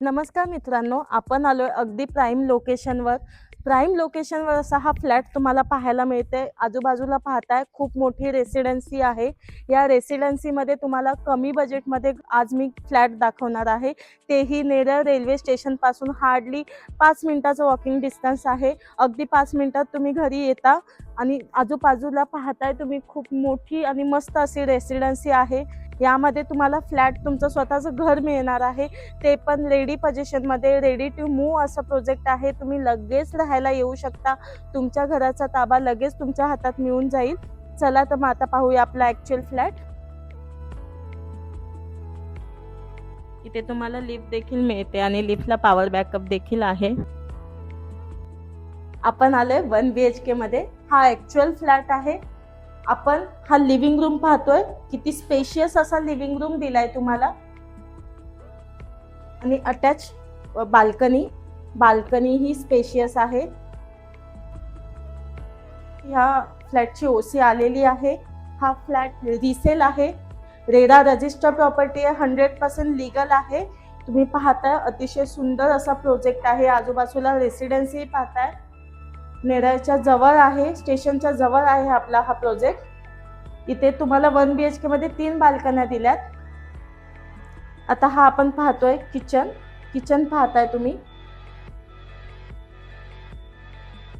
नमस्कार मित्रांनो आपण आलोय अगदी प्राईम लोकेशनवर प्राईम लोकेशनवर असा हा फ्लॅट तुम्हाला पाहायला मिळते. आजूबाजूला पाहताय खूप मोठी रेसिडेन्सी आहे. या रेसिडेन्सीमध्ये तुम्हाला कमी बजेटमध्ये आज मी फ्लॅट दाखवणार आहे. तेही नेरळ रेल्वे स्टेशनपासून हार्डली पाच मिनटाचं वॉकिंग डिस्टन्स आहे. अगदी पाच मिनटात तुम्ही घरी येता आणि आजूबाजूला पाहताय तुम्ही खूप मोठी आणि मस्त अशी रेसिडेन्सी आहे. यामध्ये तुम्हाला फ्लॅट तुमचं स्वतःचं घर मिळणार आहे. ते पण रेडी पोझिशनमध्ये रेडी टू मूव असं प्रोजेक्ट आहे. तुम्ही लगेच राहायला येऊ शकता. तुमच्या घराचा ताबा लगेच तुमच्या हातात मिळून जाईल. चला तर मग आता पाहूया आपला ॲक्च्युअल फ्लॅट इथे तुम्हाला लिफ्ट देखील मिळते आणि लिफ्टला पॉवर बॅकअप देखील आहे. आपण आलोय वन बी एच के मध्ये. हा ॲक्च्युअल फ्लॅट आहे. आपण हा लिव्हिंग रूम पाहतोय. किती स्पेशियस असा लिव्हिंग रूम दिलाय तुम्हाला. आणि अटॅच बाल्कनी बाल्कनी ही स्पेशियस आहे. ह्या फ्लॅटची ओसी आलेली आहे. हा फ्लॅट रिसेल आहे. रेडा रजिस्टर प्रॉपर्टी आहे. हंड्रेड पर्सेंट लिगल आहे. तुम्ही पाहताय अतिशय सुंदर असा प्रोजेक्ट आहे. आजूबाजूला रेसिडेन्सी पाहताय. नेरळच्या जवळ आहे स्टेशनच्या जवळ आहे आपला हा प्रोजेक्ट. इथे तुम्हाला वन बी एच के मध्ये तीन बाल्कन्या दिल्यात. आता हा आपण पाहतोय किचन. किचन पाहताय तुम्ही.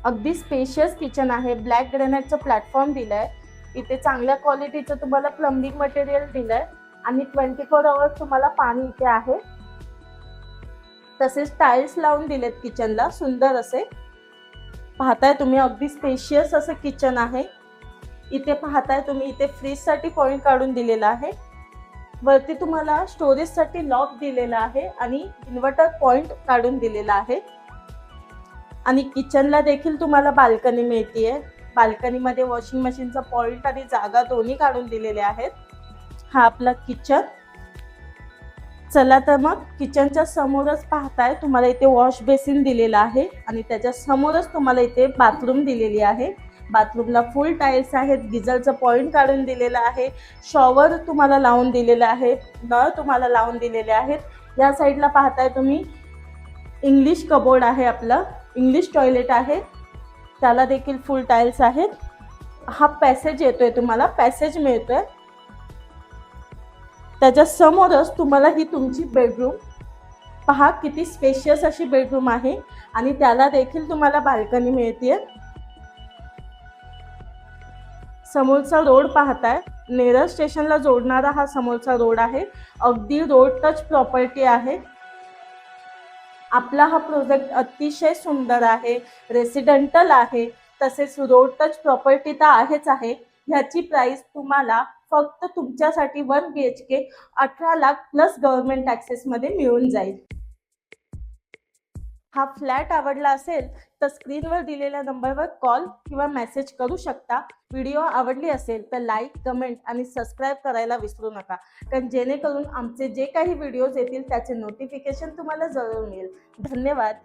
अगदी स्पेशियस किचन आहे. ब्लॅक ग्रेनाइटचं प्लॅटफॉर्म दिलंय. इथे चांगल्या क्वालिटीचं तुम्हाला प्लंबिंग मटेरियल दिलंय. आणि ट्वेंटी फोर आवर्स तुम्हाला पाणी इथे आहे. तसेच टाईल्स लावून दिलेत किचनला सुंदर असे. पाहताय तुम्ही अगदी स्पेशियस असं किचन आहे. इथे पाहताय तुम्ही इथे फ्रीजसाठी पॉईंट काढून दिलेला आहे. वरती तुम्हाला स्टोरेजसाठी लॉक दिलेला आहे आणि इन्व्हर्टर पॉईंट काढून दिलेला आहे. आणि किचनला देखील तुम्हाला बाल्कनी मिळतीये. बाल्कनीमध्ये वॉशिंग मशीनचा पॉईंट आणि जागा दोन्ही काढून दिलेले आहेत. हा आपला किचन चला तर मग किचनच्या समोरच पाहताय तुम्हाला इथे वॉश बेसिन दिलेला आहे आणि त्याच्या समोरच तुम्हाला इथे बाथरूम दिलेली आहे. बाथरूमला फुल टाईल्स आहेत गिझरचं पॉईंट काढून दिलेलं आहे शॉवर तुम्हाला लावून दिलेलं आहे नळ तुम्हाला लावून दिलेले आहेत. या साईडला पाहताय तुम्ही इंग्लिश कबोर्ड आहे आपलं इंग्लिश टॉयलेट आहे त्याला देखील फुल टाईल्स आहेत. हा पॅसेज येतोय तुम्हाला पॅसेज मिळतोय. त्याच्या समोरच तुम्हाला ही तुमची बेडरूम पहा किती स्पेशियस अशी बेडरूम आहे. आणि त्याला देखील तुम्हाला बाल्कनी मिळते समोरचा रोड पाहताय. नेरळ स्टेशनला जोडणारा हा समोरचा रोड आहे. अगदी रोड टच प्रॉपर्टी आहे. आपला हा प्रोजेक्ट अतिशय सुंदर आहे. रेसिडेंटल आहे. तसेच रोड टच प्रॉपर्टी तर आहेच आहे. ह्याची प्राईस तुम्हाला फक्त तुमच्यासाठी वन बी एच के अठरा लाख प्लस गव्हर्नमेंट टॅक्सेसमध्ये मिळून जाईल. हा फ्लॅट आवडला असेल तर स्क्रीनवर दिलेल्या नंबरवर कॉल किंवा मेसेज करू शकता. व्हिडिओ आवडली असेल तर लाईक कमेंट आणि सबस्क्राईब करायला विसरू नका. कारण जेणेकरून आमचे जे काही व्हिडिओज येतील त्याचे नोटिफिकेशन तुम्हाला जरूर मिळेल. धन्यवाद.